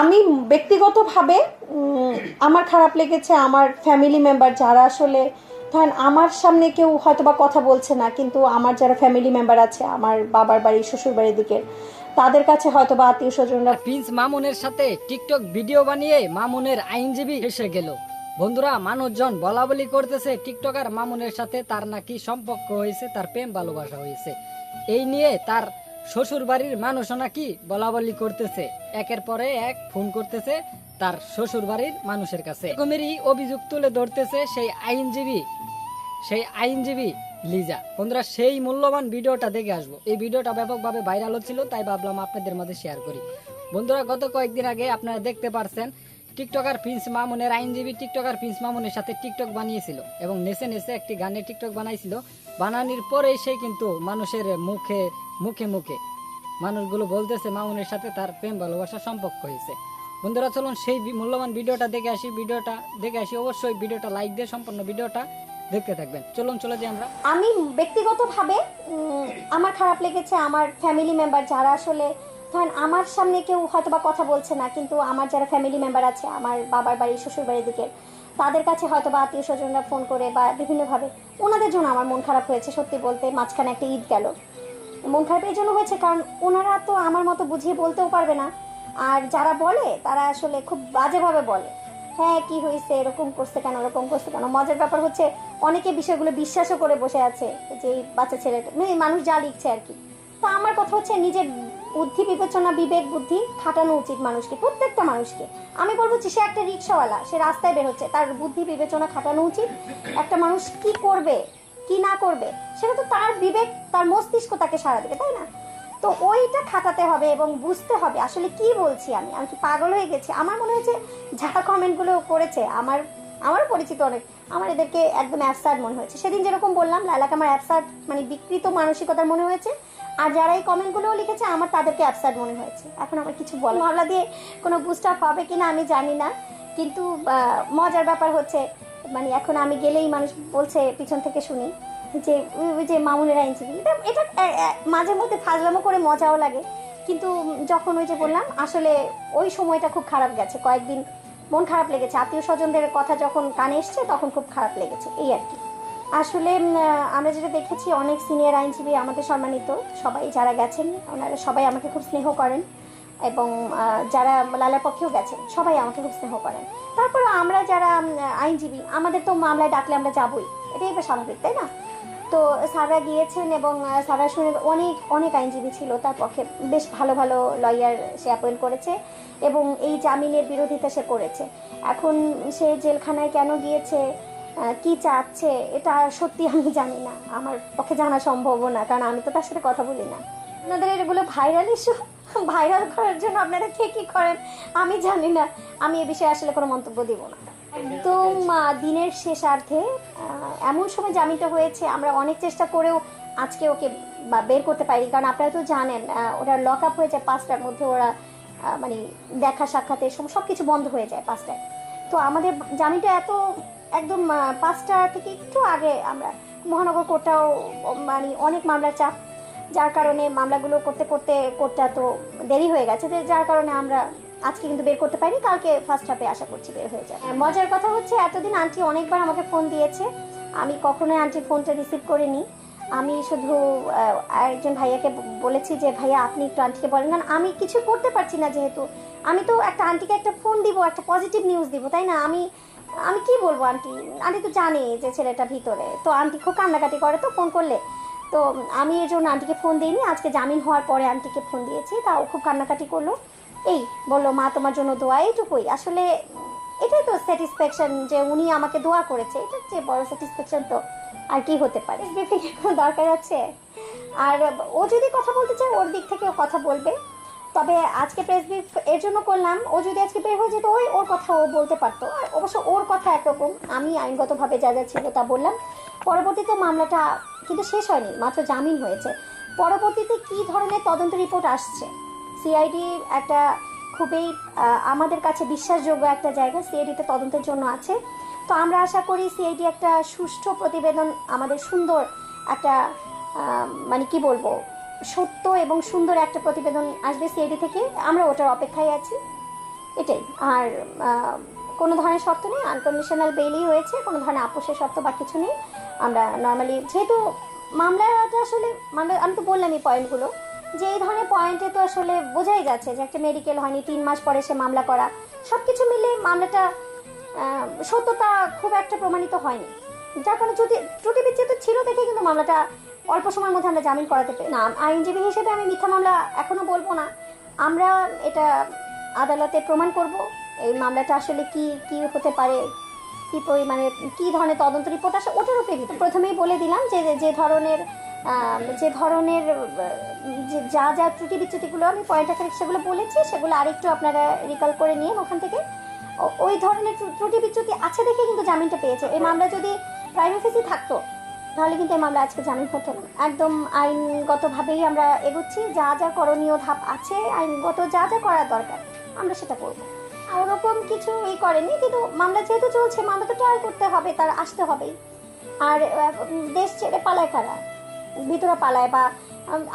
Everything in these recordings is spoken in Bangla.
আমি ব্যক্তিগতভাবে আমার খারাপ লেগেছে, আমার ফ্যামিলি মেম্বার যারা আসলে, ধরেন আমার সামনে কেউ হয়তো বা কথা বলছে না, কিন্তু আমার যারা ফ্যামিলি মেম্বার আছে, আমার বাবার বাড়ি, শ্বশুর বাড়ির দিকের, তাদের কাছে হয়তো বা আত্মীয় স্বজনরা প্রিন্স মামুনের সাথে টিকটক ভিডিও বানিয়ে মামুনের আইনজীবী এসে গেল। বন্ধুরা, মানুষজন বলা বলি করতেছে টিকটকার মামুনের সাথে তার নাকি সম্পর্ক হয়েছে, তার প্রেম ভালোবাসা হয়েছে। এই নিয়ে তার শ্বশুর বাড়ির মানুষও নাকি বলা বলি করতেছে। একের পরে এক ফোন করতেছে তার শ্বশুর বাড়ির মানুষের কাছে। এরকমেরই অভিযোগ তুলে ধরতেছে সেই আইনজীবী সেই আইনজীবী লিজা। বন্ধুরা, সেই মূল্যবান ভিডিওটা দেখে আসব। এই ভিডিওটা ব্যাপকভাবে ভাইরাল হচ্ছিল, তাই ভাবলাম আপনাদের মাঝে শেয়ার করি। বন্ধুরা, গত কয়েকদিন আগে আপনারা দেখতে পারছেন, টিকটকার প্রিন্স মামুনের আইনজীবী টিকটকার প্রিন্স মামুনের সাথে টিকটক বানিয়েছিল এবং নেচে নেচে একটি গানে টিকটক বানাইছিল। বানানির পরেই সে কিন্তু মানুষের মুখে মুখে মুখে। মানুষগুলো বলতেছে মামুনের সাথে তার প্রেম, ভালোবাসার সম্পর্ক হয়েছে। বন্ধুরা, চলুন সেই মূল্যবান ভিডিওটা দেখে আসি। ভিডিওটা দেখে আসি, অবশ্যই ভিডিওটা লাইক দিয়ে সম্পূর্ণ ভিডিওটা দেখতে থাকবেন। চলুন, চলে যাই আমরা। আমি ব্যক্তিগতভাবে আমার খারাপ লেগেছে আমার ফ্যামিলি মেম্বার যারা আসলে, ধরেন আমার সামনে কেউ হয়তো বা কথা বলছে না, কিন্তু আমার যারা ফ্যামিলি মেম্বার আছে, আমার বাবার বাড়ি শ্বশুর বাড়ির দিকে, তাদের কাছে হয়তো বা আত্মীয় স্বজনরা ফোন করে বা বিভিন্নভাবে, ওনাদের জন্য আমার মন খারাপ হয়েছে সত্যি বলতে, মাঝখানে একটা ঈদ গেল। মন খারাপ এই জন্য হয়েছে, কারণ ওনারা তো আমার মতো বুঝিয়ে বলতেও পারবে না। আর যারা বলে, তারা আসলে খুব বাজেভাবে বলে। হ্যাঁ কি হয়েছে, এরকম করছে কেন এরকম করছে কেন? মজার ব্যাপার হচ্ছে, অনেকে বিষয়গুলো বিশ্বাসও করে বসে আছে, যে এই বাচ্চা ছেলেটা মানে মানুষ যা লিখছে আর কি। তো আমার কথা হচ্ছে, নিজের বুদ্ধি বিবেচনা, বিবেক, বুদ্ধি খাটানো উচিত মানুষকে, প্রত্যেকটা মানুষকে। আমি বলব যে, সে একটা রিক্সাওয়ালা, সে রাস্তায় বের হচ্ছে, তার বুদ্ধি বিবেচনা খাটানো উচিত। একটা মানুষ কি করবে কি না করবে? সেটা তো তার বিবেক, তার মস্তিষ্ক তাকে সারা দেবে, তাই না? তো ওইটা খাটাতে হবে এবং বুঝতে হবে আসলে কি বলছি আমি? আমি কি পাগল হয়ে গেছি? আমার মনে হয়েছে যারা কমেন্টগুলো করেছে, আমার আমার পরিচিত অনেক, আমার এদেরকে একদম অ্যাবসার্ড মনে হয়েছে। সেদিন যেরকম বললাম লালাকে আমার অ্যাবসার্ড মানে বিকৃত মানসিকতার মনে হয়েছে। আর যারা এই কমেন্টগুলোও লিখেছে, আমার তাদেরকে অ্যাবসার্ড মনে হয়েছে। এখন আমার কিছু বল মামলা দিয়ে কোনো বুস্ট আপ হবে কিনা আমি জানি না। কিন্তু মজার ব্যাপার হচ্ছে মানে এখন আমি গেলেই মানুষ বলছে পিছন থেকে শুনি যে ওই- যে মামুনের আইনজীবী। এটা এটা মাঝে মধ্যে ফাজলামো করে মজাও লাগে, কিন্তু যখন ওই যে বললাম, আসলে ওই সময়টা খুব খারাপ গেছে। কয়েকদিন মন খারাপ লেগেছে। আত্মীয় স্বজনদের কথা যখন কানে এসছে, তখন খুব খারাপ লেগেছে, এই আর কি। আসলে আমরা যেটা দেখেছি, অনেক সিনিয়র আইনজীবী আমাদের সম্মানিত। সবাই যারা গেছেন, ওনারা সবাই আমাকে খুব স্নেহ করেন। এবং যারা লালার পক্ষেও গেছেন, সবাই আমাকে খুব স্নেহ করেন। তারপরে আমরা যারা আইনজীবী, আমাদের তো মামলায় ডাকলে আমরা যাবই। এটাই তো স্বাভাবিক, তাই না? তো স্যাররা গিয়েছেন এবং স্যাররা শুনে অনেক অনেক আইনজীবী ছিল তার পক্ষে। বেশ ভালো ভালো লয়ার সে অ্যাপয়েন্ট করেছে এবং এই জামিনের বিরোধিতা সে করেছে। এখন সে জেলখানায় কেন গিয়েছে কি চাচ্ছে, এটা সত্যি আমি জানি না। আমার পক্ষে জানা সম্ভব না, কারণ আমি তো তার সাথে কথা বলি না। আপনাদের এগুলো ভাইরাল ইস্যু ভাইরাল করার জন্য আপনারা কে কি করেন? আমি জানি না। আমি এ বিষয়ে আসলে কোনো মন্তব্য দিব না। একদম দিনের শেষার্ধে এমন সময় জামিনটা হয়েছে, আমরা অনেক চেষ্টা করেও আজকে ওকে বা বের করতে পারি কারণ আপনারা তো জানেন ওরা লক আপ হয়ে যায় পাঁচটার মধ্যে ওরা মানে দেখা সাক্ষাতে সব কিছু বন্ধ হয়ে যায় পাঁচটায়। তো আমাদের জামিনটা এত একদম পাঁচটা থেকে একটু আগে আমরা মহানগর কোর্টটাও মানে অনেক মামলার চাপ যার কারণে মামলাগুলো করতে করতে করতে তো দেরি হয়ে গেছে যার কারণে আমরা আজকে কিন্তু বের করতে পারিনি, কালকে ফার্স্ট হাফে আশা করছি বের হয়ে যাবে। মজার কথা হচ্ছে এতদিন আন্টি অনেকবার আমাকে ফোন দিয়েছে, আমি কখনোই আন্টির ফোনটা রিসিভ করিনি। আমি শুধু আরেকজন ভাইয়াকে বলেছি যে, ভাইয়া, আপনি একটু আন্টিকে বলেন। কারণ আমি কিছু করতে পারছি না যেহেতু, আমি তো একটা আন্টিকে একটা ফোন দিব, একটা পজিটিভ নিউজ দিব, তাই না? আমি আমি কি বলব আন্টি আন্টি তো জানে যে ছেলেটা ভিতরে, তো আন্টি খুব কান্নাকাটি করে, তো ফোন করলে। তো আমি এই জন্য আন্টিকে ফোন দিইনি। আজকে জামিন হওয়ার পরে আন্টিকে ফোন দিয়েছি। তাও খুব কান্নাকাটি করল। এই, বলল, মা, তোমার জন্য দোয়া এইটুকুই। আসলে এটাই তো স্যাটিসফ্যাকশন যে উনি আমাকে দোয়া করেছে। এটা যে বড় স্যাটিসফ্যাকশন তো। আর কি হতে পারে? কোনো দরকার আছে? আর ও যদি কথা বলতে চায়, ওর দিক থেকে ও কথা বলবে। তবে আজকে প্রেস ব্রিফ এর জন্য করলাম। ও যদি আজকে বের হয়ে যেত, ওই ওর কথা ও বলতে পারতো। আর অবশ্য ওর কথা একরকম। আমি আইনগতভাবে যা যা ছিল তা বললাম। পরবর্তীতে মামলাটা কিন্তু শেষ হয়নি, মাত্র জামিন হয়েছে। পরবর্তীতে কি ধরনের তদন্ত রিপোর্ট আসছে? সিআইডি একটা খুবই আমাদের কাছে বিশ্বাসযোগ্য একটা জায়গা সিআইডিতে তদন্তের জন্য আছে। তো আমরা আশা করি সিআইডি একটা সুষ্ঠু প্রতিবেদন, আমাদের সুন্দর একটা মানে কি বলব, সত্য এবং সুন্দর একটা প্রতিবেদন আসবে সিআইডি থেকে। আমরা ওটার অপেক্ষায় আছি। এটাই। আর কোনো ধরনের শর্ত নেই, আনকন্ডিশনাল বেলই হয়েছে, কোনো ধরনের আপোষের শর্ত বা কিছু নেই। আমরা নর্মালি যেহেতু মামলাটা আসলে মামলা আমি তো বললাম এই পয়েন্টগুলো যে এই ধরনের পয়েন্টে তো আসলে বোঝাই যাচ্ছে যে একটা মেডিকেল হয়নি, তিন মাস পরে সে মামলা করা সব কিছু মিলে মামলাটা সত্যতা খুব একটা প্রমাণিত হয়নি। যার কারণে যদি, ত্রুটি বিচ্ছেদ ছিল দেখে কিন্তু মামলাটা অল্প সময়ের মধ্যে আমরা জামিন করাতে পারি না, আইনজীবী হিসেবে আমি মিথ্যা মামলা এখনও বলব না। আমরা এটা আদালতে প্রমাণ করব, এই মামলাটা আসলে কি কি হতে পারে কি পরিমাণে, কি ধরনের তদন্ত রিপোর্ট আসে ওটার উপরে। প্রথমেই বলে দিলাম যে যে ধরনের যে ধরনের, যে, যা যা ত্রুটি বিচ্যুতিগুলো আমি পয়েন্ট আকারে সেগুলো বলেছি, সেগুলো আরেকটু আপনারা রিকল করে নিয়ে ওখান থেকে। ওই ধরনের ত্রুটি বিচ্যুতি আছে দেখে কিন্তু জামিনটা পেয়েছে। এই মামলা যদি প্রাইম অফিসে থাকতো, তাহলে কিন্তু এই মামলা আজকে জামিন হতো না। একদম আইনগতভাবেই আমরা এগোচ্ছি, যা যা করণীয় ধাপ আছে, আইনগত যা যা করার দরকার, আমরা সেটা করব। ওরকম কিছু ই করেনি, কিন্তু মামলা যেহেতু চলছে, মামলা তো ট্রায়াল করতে হবে, তার আসতে হবেই। আর দেশ ছেড়ে পালায় কারা? ভিতরে পালায় বা,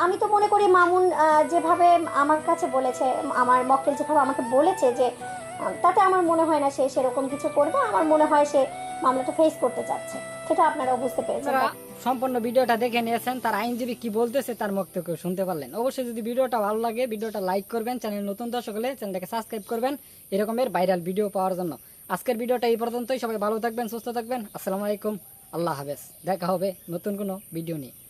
আমি তো মনে করি মামুন যেভাবে আমার কাছে বলেছে, আমার মক্কেল যেভাবে আমাকে বলেছে যে তাতে আমার মনে হয় না সে সেরকম কিছু করবে, আমার মনে হয় সে মামলাটা ফেস করতে চাচ্ছে। সেটা আপনারা বুঝতে পেরেছেন। সম্পূর্ণ ভিডিওটা দেখে নিয়েছেন, তার আইনজীবী কি বলতেছে তার বক্তব্য শুনতে পারলেন। অবশ্যই যদি ভিডিওটা ভালো লাগে, ভিডিওটা লাইক করবেন চ্যানেল নতুন দর্শক হলে চ্যানেলটাকে সাবস্ক্রাইব করবেন, এরকমের ভাইরাল ভিডিও পাওয়ার জন্য। আজকের ভিডিওটা এই পর্যন্তই, সবাই ভালো থাকবেন, সুস্থ থাকবেন। আসসালামু আলাইকুম, আল্লাহ হাফেজ। দেখা হবে নতুন কোনো ভিডিও নিয়ে।